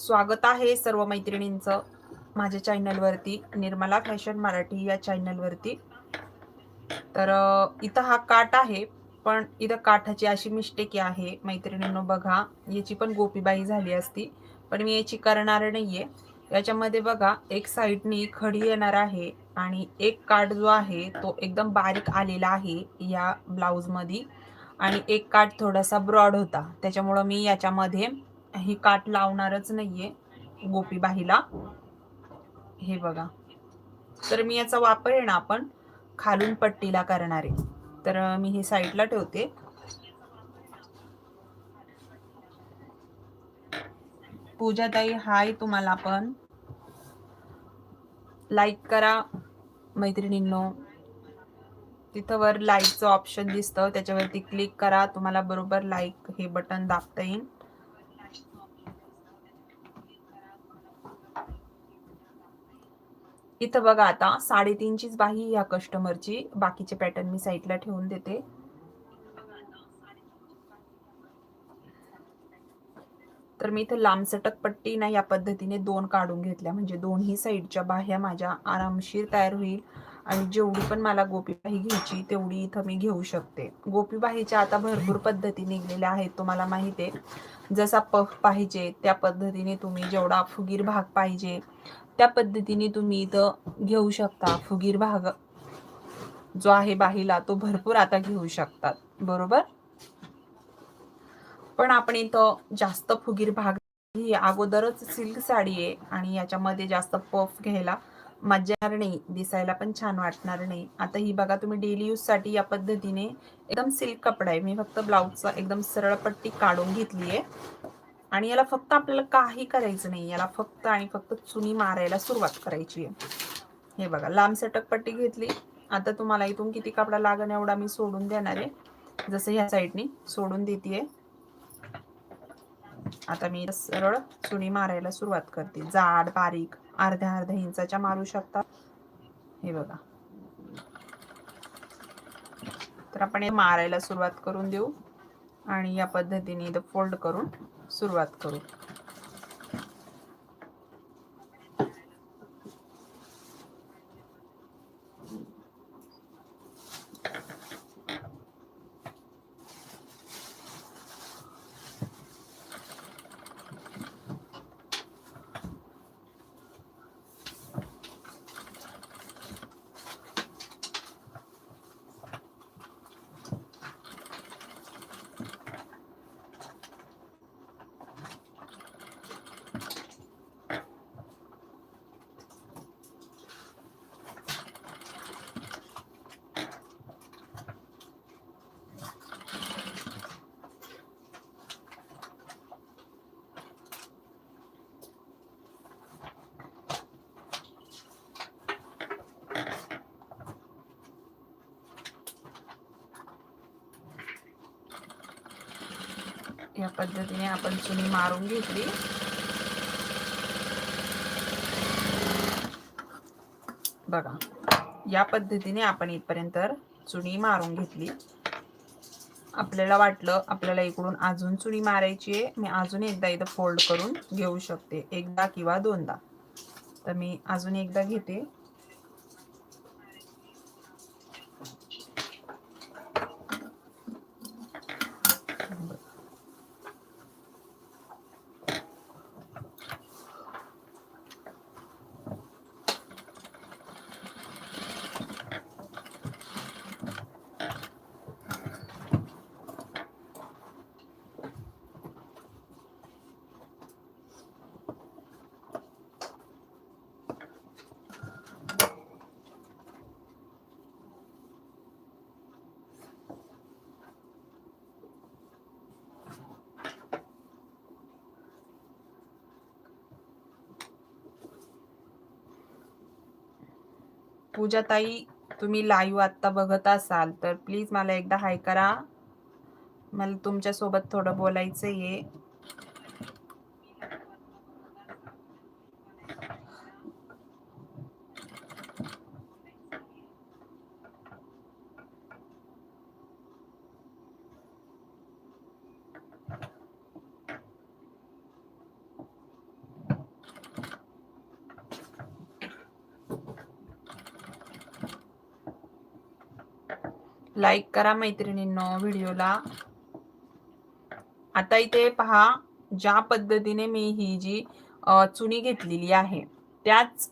स्वागत आहे सर्व मैत्रिणींचं माझ्या चॅनलवरती निर्मला फॅशन मराठी या चॅनलवरती तर इथं हा काठ आहे पण इथं काठाची अशी मिस्टेक आहे मैत्रिणींनो बघा याची पण गोपीबाई झाली असती पण मी याची करणार नाहीये. याच्यामध्ये बघा एक साईडनी खडी येणार आहे आणि एक काठ जो आहे तो एकदम बारीक आलेला आहे या ब्लाऊजमध्ये आणि एक काठ थोडासा ब्रॉड होता त्याच्यामुळं मी याच्यामध्ये ही काठ लावणारच नाहीये गोपीबाईला हे बघा. तर मी याचा वापर आहे ना आपण खालून पट्टीला करणार. आहे तर मी हे साईडला ठेवते. पूजाताई हाय तुम्हाला पण. लाईक करा मैत्रिणींनो. तिथं वर लाईकचं ऑप्शन दिसतं. त्याच्यावरती क्लिक करा. तुम्हाला बरोबर लाईक हे बटन दाबता येईल. इथं बघा आता साडेतीनचीच बाही ह्या कस्टमरची बाकीचे पॅटर्न मी साईडला ठेवून देते. तर मी इथं लांबसटक पट्टी ना या पद्धतीने दोन काढून घेतल्या. म्हणजे दोन्ही साईडच्या बाह्या माझ्या आरामशीर तयार होईल. आणि जेवढी पण मला गोपीबाही घ्यायची तेवढी इथं मी घेऊ शकते. गोपीबाहीच्या आता भरपूर पद्धती निघलेल्या आहेत तुम्हाला माहिती आहे. जसा पफ पाहिजे त्या पद्धतीने तुम्ही जेवढा फुगीर भाग पाहिजे त्या पद्धतीने तुम्ही इथं घेऊ शकता फुगीर भाग. जो आहे बाहीला तो भरपूर आता घेऊ शकतात. बरोबर? पण आपण इथं जास्त फुगीर भाग ही अगोदरच सिल्क साडी आहे आणि याच्यामध्ये जास्त पफ घ्यायला मजा नाही दिसायला पण छान वाटणार नाही. आता ही बघा तुम्ही डेली यूजसाठी या पद्धतीने एकदम सिल्क कपडा आहे. मी फक्त ब्लाऊजचा एकदम सरळ पट्टी काढून घेतली आहे आणि याला फक्त आपल्याला काही करायचं नाही. याला फक्त आणि फक्त चुनी मारायला सुरुवात करायची आहे. हे बघा लांब सटक पट्टी घेतली. आता तुम्हाला इथून किती कपडा लागण एवढा मी सोडून देणार आहे. जसं ह्या साईडनी सोडून देते आता मी सरळ चुनी मारायला सुरुवात करते. जाड बारीक अर्ध्या अर्ध्या इंचाच्या मारू शकता. हे बघा. तर आपण हे मारायला सुरुवात करून देऊ. आणि या पद्धतीने इथं फोल्ड करून सुरुवात करू. या पद्धतीने आपण चुनी मारून घेतली. बघा या पद्धतीने आपण इथपर्यंत चुनी मारून घेतली. आपल्याला वाटलं आपल्याला इकडून अजून चुनी मारायची आहे. मी अजून एकदा इथं फोल्ड करून घेऊ शकते एकदा किंवा दोनदा. तर मी अजून एकदा घेते. पूजाताई तुम्ही लाईव्ह आत्ता बघत असाल तर प्लीज मला एकदा हाय करा. मला तुमच्यासोबत थोडं बोलायचं आहे लाईक करा मैत्रिणींनो व्हिडिओला. आता इथे पहा ज्या पद्धतीने मी ही जी चुनी घेतलेली आहे त्याच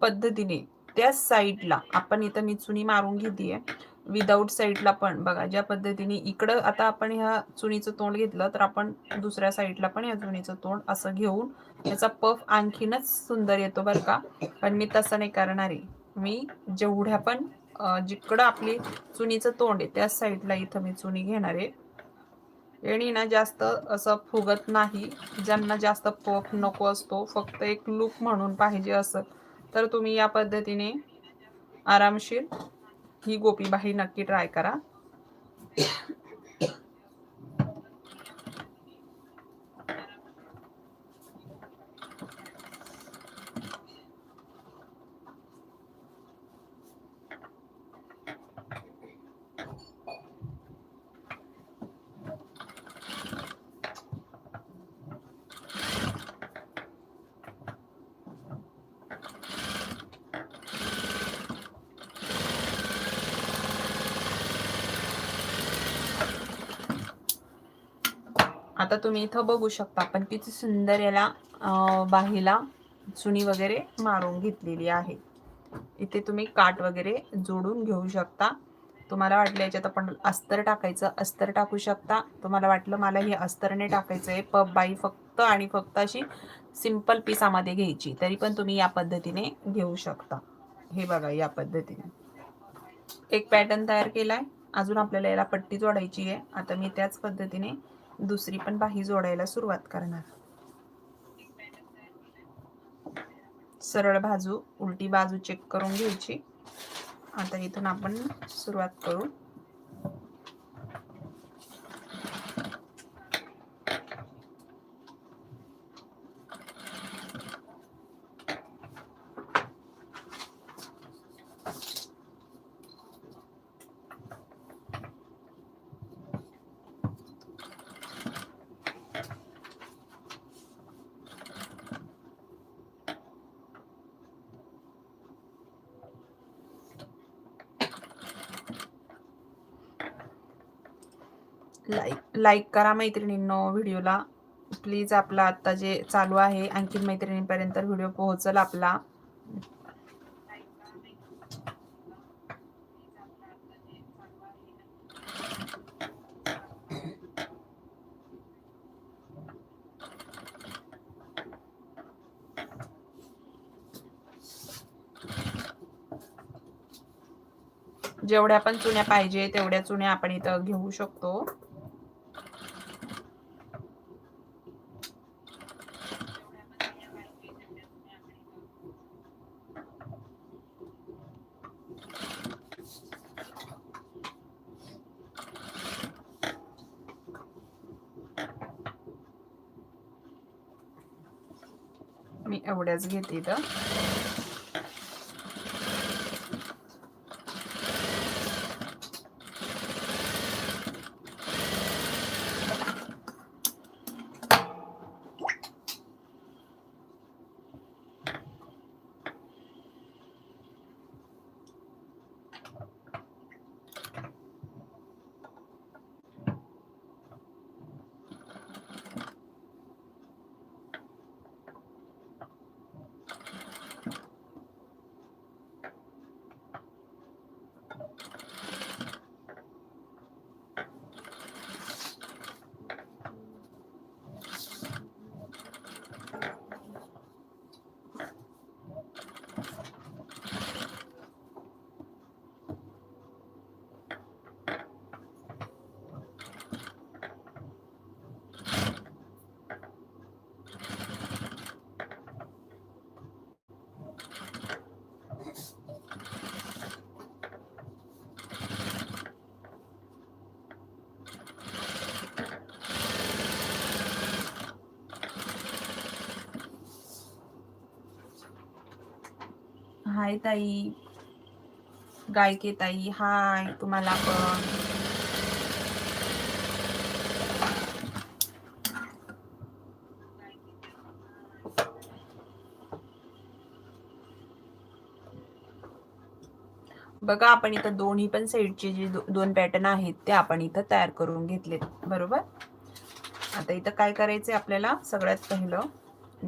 पद्धतीने त्याच साईडला आपण इथं मी चुनी मारून घेतलीये विदाऊट साईडला पण बघा ज्या पद्धतीने इकडं आता आपण ह्या चुनीचं तोंड घेतलं तर आपण दुसऱ्या साईडला पण या चुनीचं तोंड असं घेऊन याचा पफ आणखीनच सुंदर येतो बरं का. पण मी तसं नाही करणार. आहे मी जेवढ्या पण जिकडं आपली चुनीचं तोंड आहे त्याच साईडला इथं मी चुनी घेणार आहे. येणी ना जास्त असं फुगत नाही ज्यांना जास्त पफ नको असतो फक्त एक लुक म्हणून पाहिजे असं. तर तुम्ही या पद्धतीने आरामशीर ही गोपीबाई नक्की ट्राय करा. आता तुम्ही इथं बघू शकता आपण किती सुंदर याला बाहीला चुनी वगैरे मारून घेतलेली आहे. इथे तुम्ही काट वगैरे जोडून घेऊ शकता. तुम्हाला वाटलं याच्यात आपण अस्तर टाकायचं अस्तर टाकू शकता. तुम्हाला वाटलं मला हे अस्तरने टाकायचं आहे पब बाई फक्त आणि फक्त अशी सिंपल पिसामध्ये घ्यायची तरी पण तुम्ही या पद्धतीने घेऊ शकता. हे बघा या पद्धतीने. एक पॅटर्न तयार केलाय. अजून आपल्याला याला पट्टी जोडायची आहे. आता मी त्याच पद्धतीने दुसरी पण बाही जोडायला सुरुवात करणार. सरळ बाजू उलटी बाजू चेक करून घ्यायची. आता इथून आपण सुरुवात करू. लाईक करा मैत्रिणींनो व्हिडिओला. प्लीज आपला आता जे चालू आहे आणखी मैत्रिणींपर्यंत व्हिडिओ पोहोचल आपला. जेवढ्या पण चुन्या पाहिजे तेवढ्या चुन्या आपण इथं घेऊ शकतो. मी एवढ्याच घेते इथं हाय ताई. गायके ताई हाय तुम्हाला पण. बघा आपण इथं दोन्ही पण साईडचे जे दो- दोन पॅटर्न आहेत ते आपण इथं तयार करून घेतलेत. बरोबर? आता इथं काय करायचंय आपल्याला? सगळ्यात पहिलं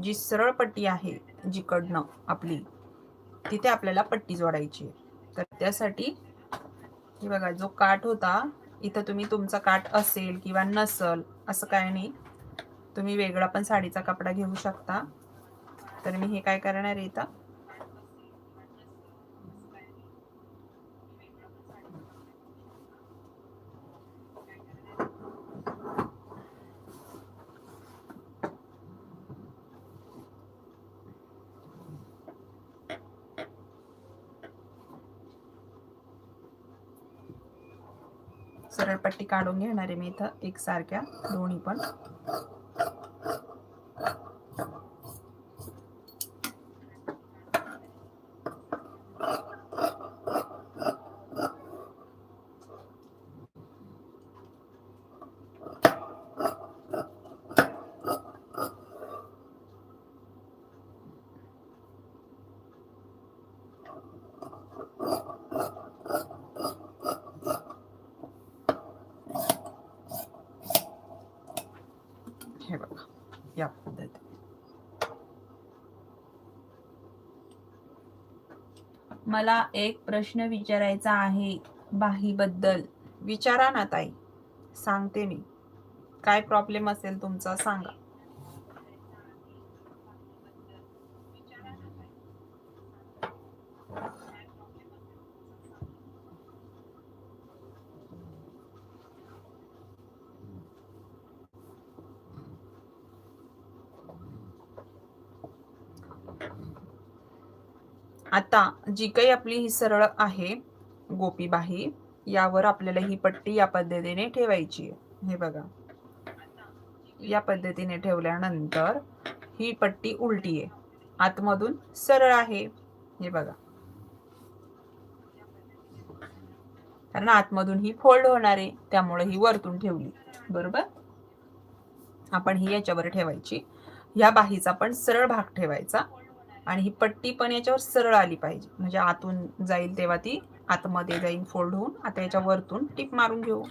जी सरळ पट्टी आहे जिकडनं आपली तिथे आपल्याला पट्टी जोडायची तर त्यासाठी हे बघा जो काठ होता इथं तुम्ही तुमचा काठ असेल किंवा नसल असं काय नाही. तुम्ही वेगळा पण साडीचा कपडा घेऊ शकता. तर मी हे काय करणार आहे इथं? सरळ पट्टी काढून घेणार आहे मी इथं एकसारख्या दोन्ही पण हे बघा या पद्धती मला एक प्रश्न विचारायचा आहे बाहीबद्दल. विचारा ना ताई. सांगते मी. काय प्रॉब्लेम असेल तुमचा सांगा. आता जी काही आपली ही सरळ आहे गोपीबाही यावर आपल्याला ही पट्टी या पद्धतीने ठेवायची आहे. हे बघा. या पद्धतीने ठेवल्यानंतर ही पट्टी उलटी आहे. आतमधून सरळ आहे. हे बघा. कारण आतमधून ही फोल्ड होणार आहे त्यामुळे ही वरतून ठेवली. बरोबर? आपण ही याच्यावर ठेवायची. या बाहीचा पण सरळ भाग ठेवायचा. आणि ही पट्टी पण याच्यावर सरळ आली पाहिजे. म्हणजे आतून जाईल तेव्हा ती आतमध्ये जाईल फोल्ड होऊन. आता याच्या वरतून टिप मारून घेऊ.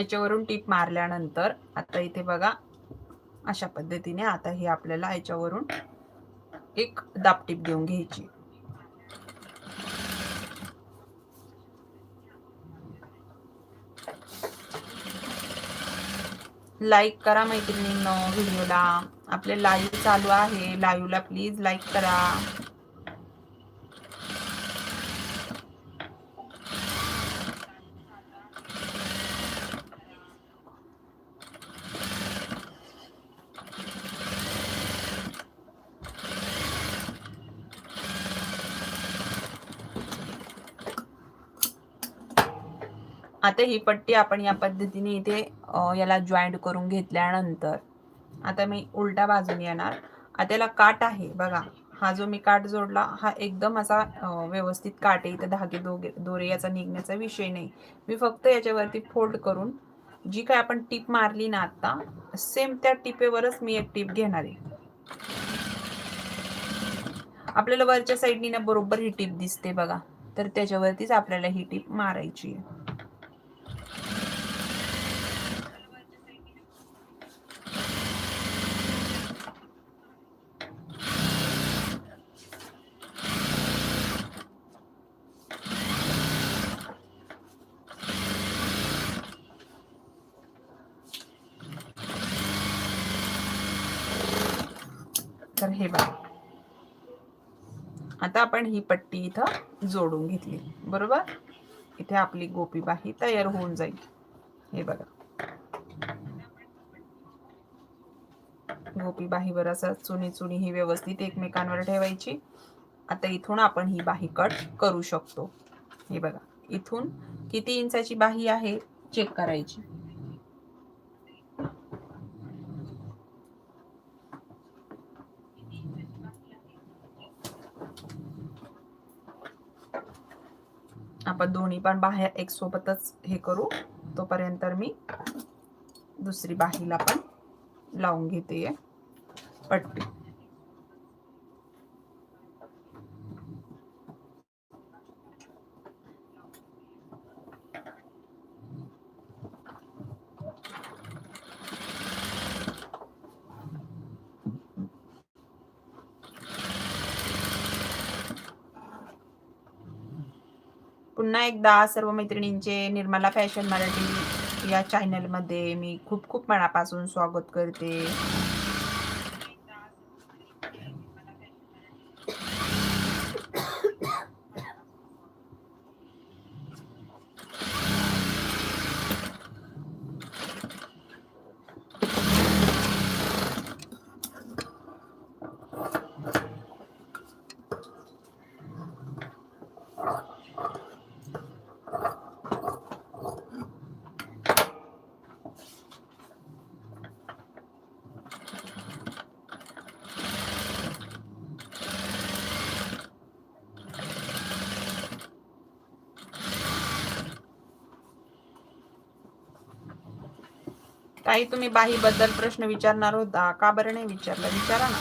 याच्यावरून टीप मारल्यानंतर आता इथे बघा अशा पद्धतीने आता हे आपल्याला याच्यावरून एक दापटीप देऊन घ्यायची. लाईक करा मैत्रिणींनो व्हिडिओला. आपले लाईव्ह चालू आहे. लाईव्हला प्लीज लाईक करा. आता ही पट्टी आपण या पद्धतीने इथे याला जॉईंट करून घेतल्यानंतर आता मी उलटा बाजूने येणार. आता याला काट आहे बघा. हा जो मी काट जोडला हा एकदम असा व्यवस्थित काट आहे. इथं धागे दोगे दोरे याचा निघण्याचा विषय नाही. मी फक्त याच्यावरती फोल्ड करून जी काय आपण टीप मारली ना आता सेम त्या टिपेवरच मी एक टीप घेणार आहे. आपल्याला वरच्या साईडनी ना बरोबर ही टीप दिसते बघा. तर त्याच्यावरतीच आपल्याला ही टीप मारायची आहे. आपण ही पट्टी इथं जोडून घेतली. बरोबर? इथे आपली गोपी बाही तयार होऊन जाईल. हे बघा. गोपी बाही बाहीवर असं चुनी चुनी ही व्यवस्थित एकमेकांवर ठेवायची. आता इथून आपण ही बाही कट करू शकतो. हे बघा. इथून किती इंचाची बाही आहे? चेक करायची. आपण दोन्ही पण बाह्या एक सोबतच हे करू. तोपर्यंत मी दुसरी बाहीला पण लावून घेते पट्टी. पुन्हा एकदा सर्व मैत्रिणींचे निर्मला फॅशन मराठी या चॅनलमध्ये मी खूप खूप मनापासून स्वागत करते. काही तुम्ही बाहीबद्दल प्रश्न विचारणार होता का बरं नाही विचारला? विचारा ना.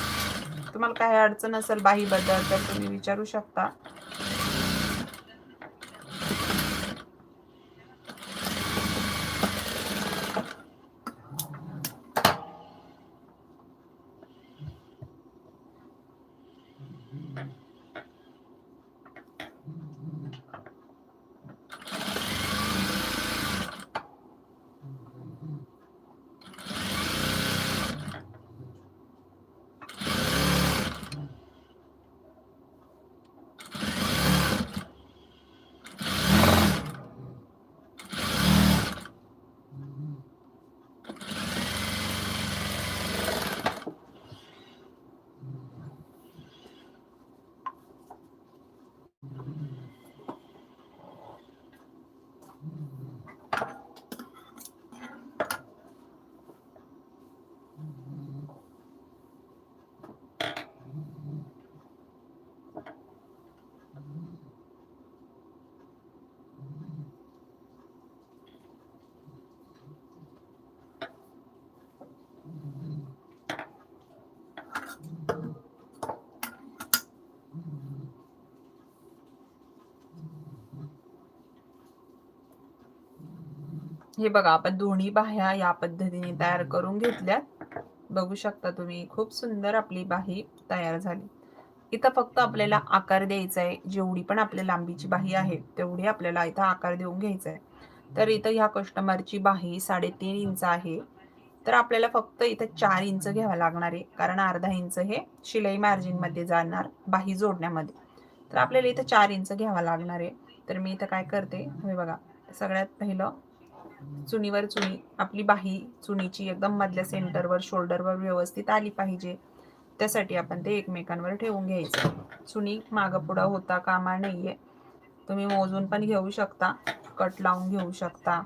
तुम्हाला काही अडचण असेल बाहीबद्दल तर तुम्ही विचारू शकता. हे बघा आपण दोन्ही बाह्या या पद्धतीने तयार करून घेतल्या बघू शकता तुम्ही खूप सुंदर आपली बाही तयार झाली. इथं फक्त आपल्याला आकार द्यायचा आहे जेवढी पण आपल्या लांबीची बाही आहे तेवढी आपल्याला इथं आकार देऊन घ्यायचा आहे तर इथं ह्या कस्टमरची बाही साडेतीन इंच आहे. तर आपल्याला फक्त इथं चार इंच घ्यावं लागणार आहे कारण अर्धा इंच हे शिलाई मार्जिनमध्ये जाणार बाही जोडण्यामध्ये. तर आपल्याला इथं चार इंच घ्यावा लागणार आहे. तर मी इथं काय करते हे बघा सगळ्यात पहिलं चुनीवर चुनी आपली बाही चुनीची एकदम मधल्या सेंटरवर शोल्डरवर व्यवस्थित आली पाहिजे. त्यासाठी आपण ते एकमेकांवर ठेवून घ्यायचं. चुनी मागं पुढं होता कामा नाहीये तुम्ही मोजून पण घेऊ शकता कट लावून घेऊ शकता.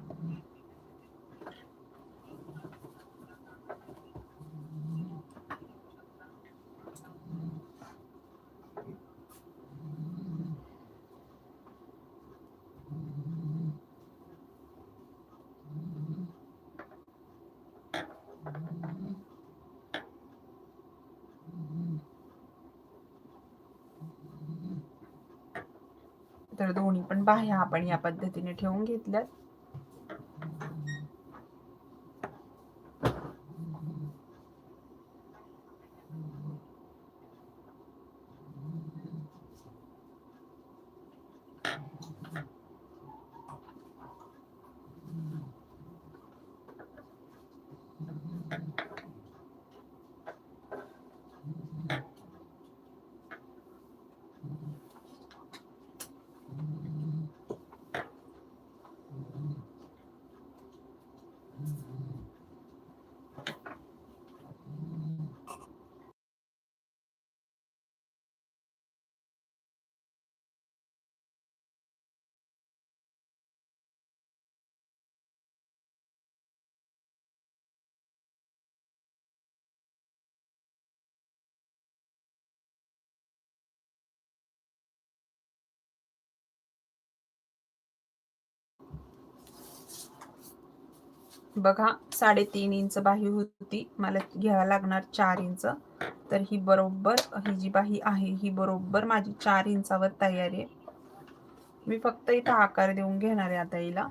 तर दोन्ही पण बाह्या आपण या पद्धतीने ठेवून घेतल्यात. बघा साडेतीन इंच बाही होती. मला घ्यावं लागणार चार इंच. तर ही बरोबर ही जी बाही आहे ही बरोबर माझी चार इंचावर तयार आहे. मी फक्त इथं आकार देऊन घेणार आहे आता हिला.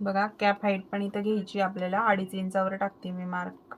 बघा कॅप हाईट पण इथं घ्यायची आपल्याला. अडीच इंचावर टाकते मी मार्क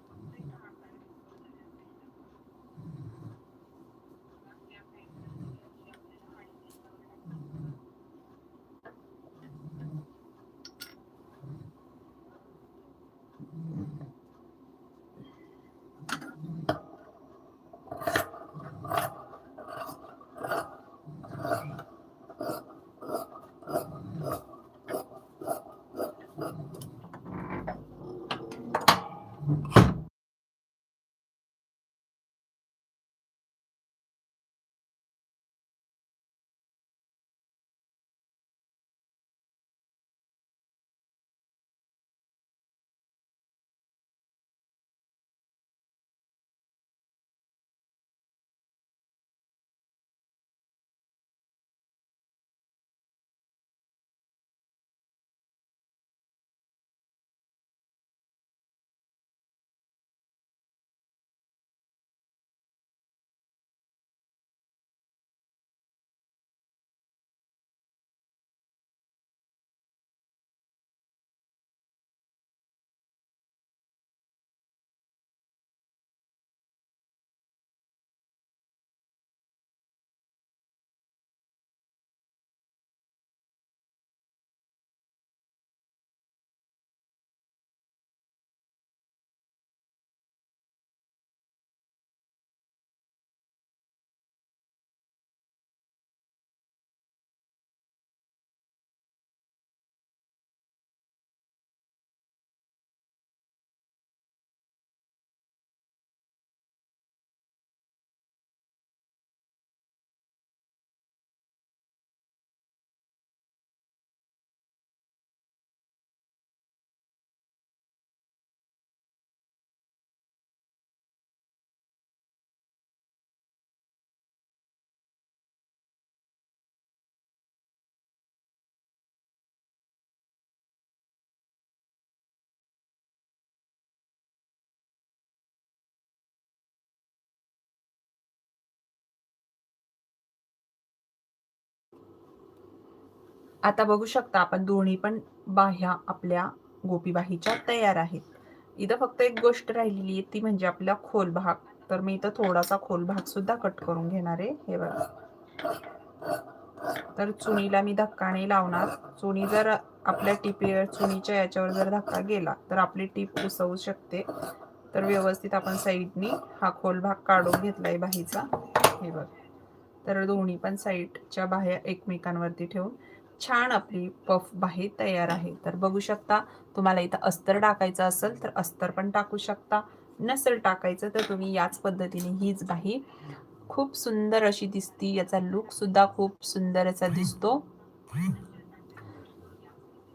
आता बघू शकता आपण दोन्ही पण बाह्या आपल्या गोपीबाहीच्या तयार आहेत. इथं फक्त एक गोष्ट राहिलेली आहे ती म्हणजे आपला खोल भाग तर मी इथं थोडासा खोल भाग सुद्धा कट करून घेणार आहे. हे बघा. तर चुनीला मी धक्का नाही लावणार. चुनी जर आपल्या टिपी चुनीच्या याच्यावर जर धक्का गेला तर आपली टीप उसवू शकते. तर व्यवस्थित आपण साईडनी हा खोल भाग काढून घेतलाय बाहीचा. हे बघ. तर दोन्ही पण साईडच्या बाह्या एकमेकांवरती ठेवून छान आपली पफ बाही तयार आहे. तर बघू शकता तुम्हाला इथं अस्तर टाकायचं असेल तर अस्तर पण टाकू शकता. नसेल टाकायचं तर तुम्ही याच पद्धतीने हीच बाही. खूप सुंदर अशी दिसती याचा लुक सुद्धा खूप सुंदर असा दिसतो.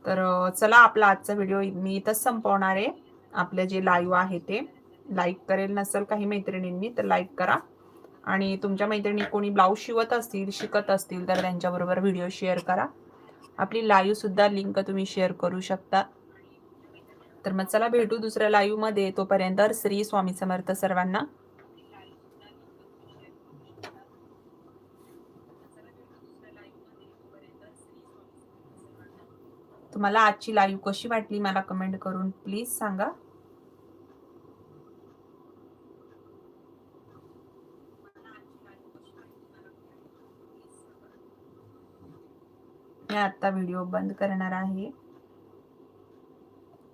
तर चला आपला आजचा व्हिडिओ मी इथंच संपवणार आहे. आपले जे लाईव्ह आहे ते. लाईक करेल नसेल काही मैत्रिणींनी तर लाईक करा. आणि तुमच्या मैत्रिणी कोणी ब्लाऊज शिवत असतील शिकत असतील तर त्यांच्याबरोबर व्हिडिओ शेअर करा. आपली लाईव्ह सुद्धा लिंक तुम्ही शेअर करू शकता. तर मग चला भेटू दुसऱ्या लाईव्हमध्ये. तोपर्यंत श्री स्वामी समर्थ सर्वांना. तुम्हाला आजची लाईव्ह कशी वाटली? मला कमेंट करून प्लीज सांगा. मी आता व्हिडिओ बंद करणार आहे.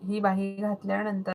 ही बाही घातल्यानंतर